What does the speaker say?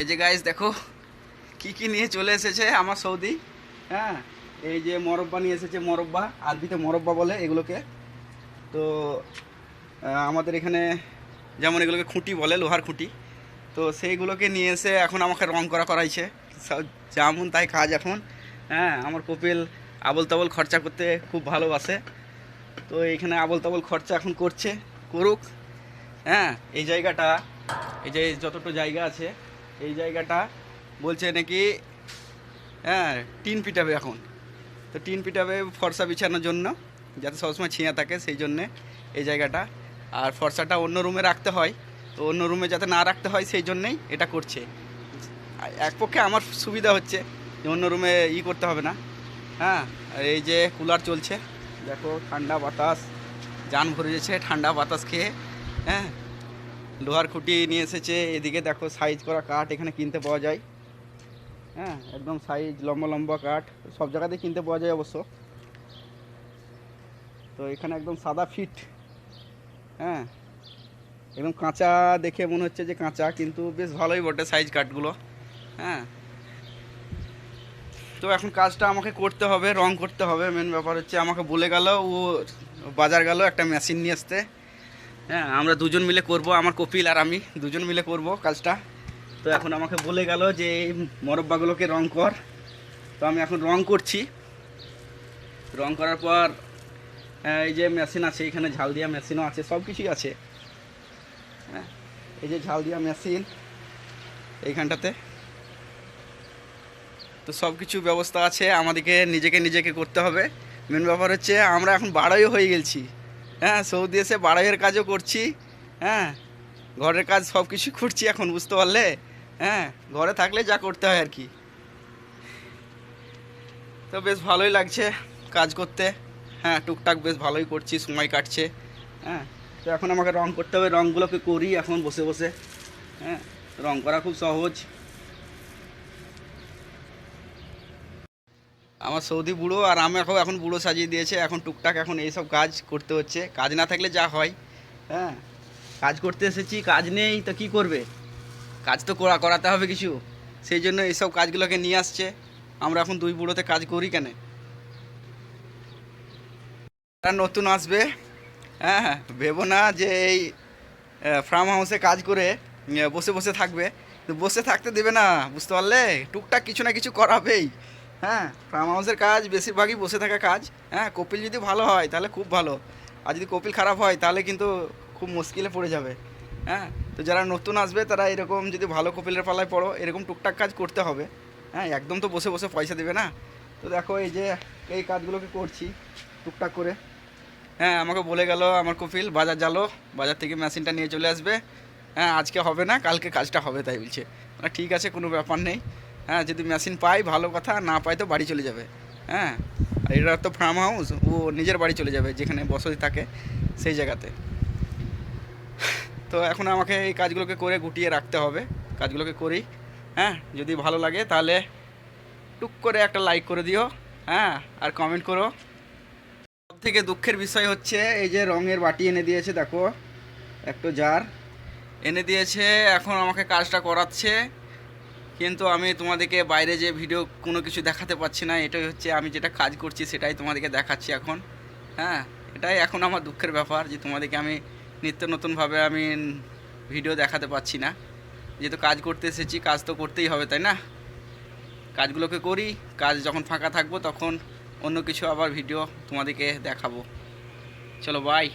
এই যে গাইস দেখো, কি কি নিয়ে চলে এসেছে আমার সৌদি। হ্যাঁ এই যে মরব্বা নিয়ে এসেছে মরব্বা, আরবিতে মরব্বা বলে এগুলোকে। তো আমাদের এখানে যেমন এগুলোকে খুঁটি বলে, লোহার খুঁটি। তো সেইগুলোকে নিয়ে এসে এখন আমাকে রং করা করাইছে। যেমন তাই কাজ এখন। হ্যাঁ আমার কপিল আবল তাবল খরচা করতে খুব ভালোবাসে। তো এইখানে আবল তাবল খরচা এখন করছে, করুক। হ্যাঁ এই জায়গাটা, এই যে যতটা জায়গা আছে এই জায়গাটা বলছে নাকি হ্যাঁ টিন পিটাবে এখন। তো টিন পিটাবে ফর্সা বিছানোর জন্য, যাতে সবসময় ছিঁয়া থাকে, সেই জন্যে এই জায়গাটা। আর ফর্সাটা অন্য রুমে রাখতে হয়, তো অন্য রুমে যাতে না রাখতে হয়, সেই জন্যেই এটা করছে। এক পক্ষে আমার সুবিধা হচ্ছে, যে অন্য রুমে ই করতে হবে না। হ্যাঁ আর এই যে কুলার চলছে, দেখো, ঠান্ডা বাতাস, যান ভরে যাচ্ছে ঠান্ডা বাতাস খেয়ে হ্যাঁ। লোহার খুঁটি নিয়ে এসেছে। এদিকে দেখো সাইজ করা কাঠ এখানে কিনতে পাওয়া যায়। হ্যাঁ একদম সাইজ লম্বা লম্বা কাঠ। সব জায়গাতে কিনতে পাওয়া যায় অবশ্য। তো এখানে একদম সাদা ফিট। হ্যাঁ একদম কাঁচা দেখে মনে হচ্ছে যে কাঁচা, কিন্তু বেশ ভালোই বটে সাইজ কাঠগুলো। হ্যাঁ। তো এখন কাজটা আমাকে করতে হবে, রং করতে হবে। মেন ব্যাপার হচ্ছে আমাকে বলে গেল, ও বাজার গেল একটা মেশিন নিয়ে আসতে। হ্যাঁ আমরা দুজন মিলে করব, আমার কপিল আর আমি, দুজন মিলে করব কাজটা। তো এখন আমাকে বলে গেল যে এই মরব্বাগুলোকে রং কর। তো আমি এখন রং করছি। রং করার পর এই যে মেশিন আছে, এখানে ঝাল দিয়া মেশিনও আছে সব কিছুই আছে। হ্যাঁ এই যে ঝাল দিয়া মেশিন এইখানটাতে। তো সব কিছু ব্যবস্থা আছে, আমাদেরকে নিজেকে নিজেকে করতে হবে। মেন ব্যাপার হচ্ছে, আমরা এখন বাড়াইও হয়ে গেছি। হ্যাঁ সৌদি এসে বাড়াইয়ের কাজও করছি হ্যাঁ ঘরের কাজ সব কিছু করছি এখন, বুঝতে পারলে? হ্যাঁ ঘরে থাকলে যা করতে হয় আর কি। তো বেশ ভালোই লাগছে কাজ করতে হ্যাঁ টুকটাক বেশ ভালোই করছি, সময় কাটছে হ্যাঁ তো এখন আমাকে রং করতে হবে রঙগুলোকে করি এখন বসে বসে হ্যাঁ রং করা খুব সহজ। আমার সৌদি বুড়ো আর আমাকেও এখন বুড়ো সাজিয়ে দিয়েছে, এখন টুকটাক এখন এইসব কাজ করতে হচ্ছে। কাজ না থাকলে যা হয় হ্যাঁ? কাজ করতে এসেছি, কাজ নেই, তো কি করবে? কাজ তো করা, করাতে হবে কিছু। সেই জন্য এইসব কাজগুলোকে নিয়ে আসছে। আমরা এখন দুই বুড়োতে কাজ করি কেন? যারা নতুন আসবে হ্যাঁ? হ্যাঁ ভেবো না যে এই ফার্ম হাউসে কাজ করে বসে বসে থাকবে। বসে থাকতে দেবে না, বুঝতে পারলে? টুকটাক কিছু না কিছু করাবেই। হ্যাঁ ফার্ম হাউসের কাজ, বেশিরভাগই বসে থাকা কাজ। হ্যাঁ কপিল যদি ভালো হয়, তাহলে খুব ভালো। আর যদি কপিল খারাপ হয়, তাহলে কিন্তু খুব মুশকিলে পড়ে যাবে। হ্যাঁ তো যারা নতুন আসবে, তারা এরকম যদি ভালো কপিলের পালায় পড়ো, এরকম টুকটাক কাজ করতে হবে। হ্যাঁ একদম তো বসে বসে পয়সা দেবে না। তো দেখো, এই যে, এই কাজগুলোকে করছি টুকটাক করে। হ্যাঁ আমাকে বলে গেল আমার কপিল, বাজার জালো বাজার থেকে মেশিনটা নিয়ে চলে আসবে। হ্যাঁ আজকে হবে না, কালকে কাজটা হবে, তাই বলছে। ঠিক আছে, কোনো ব্যাপার নেই। হ্যাঁ যদি মেশিন পাই ভালো কথা, না পাই তো বাড়ি চলে যাবে। হ্যাঁ আর এটা তো ফার্ম হাউস ও নিজের বাড়ি চলে যাবে, যেখানে বসতি থাকে, সেই জায়গাতে। তো এখন আমাকে এই কাজগুলোকে করে গুটিয়ে রাখতে হবে, কাজগুলোকে করি। হ্যাঁ যদি ভালো লাগে, তাহলে টুক করে একটা লাইক করে দিও হ্যাঁ আর কমেন্ট করো। সব থেকে দুঃখের বিষয় হচ্ছে, এই যে রঙের বাটি এনে দিয়েছে, দেখো, একটু জার এনে দিয়েছে, এখন আমাকে কাজটা করাচ্ছে। কিন্তু আমি তোমাদেরকে বাইরে যে ভিডিও কোনো কিছু দেখাতে পাচ্ছি না, এটাই হচ্ছে আমি যেটা কাজ করছি সেটাই তোমাদেরকে দেখাচ্ছি এখন। হ্যাঁ এটাই এখন আমার দুঃখের ব্যাপার যে তোমাদেরকে আমি নিত্য নতুনভাবে আমি ভিডিও দেখাতে পাচ্ছি না। যেহেতু কাজ করতে এসেছি, কাজ তো করতেই হবে, তাই না? কাজগুলোকে করি, কাজ যখন ফাঁকা থাকব তখন অন্য কিছু আবার ভিডিও তোমাদেরকে দেখাবো। চলো বাই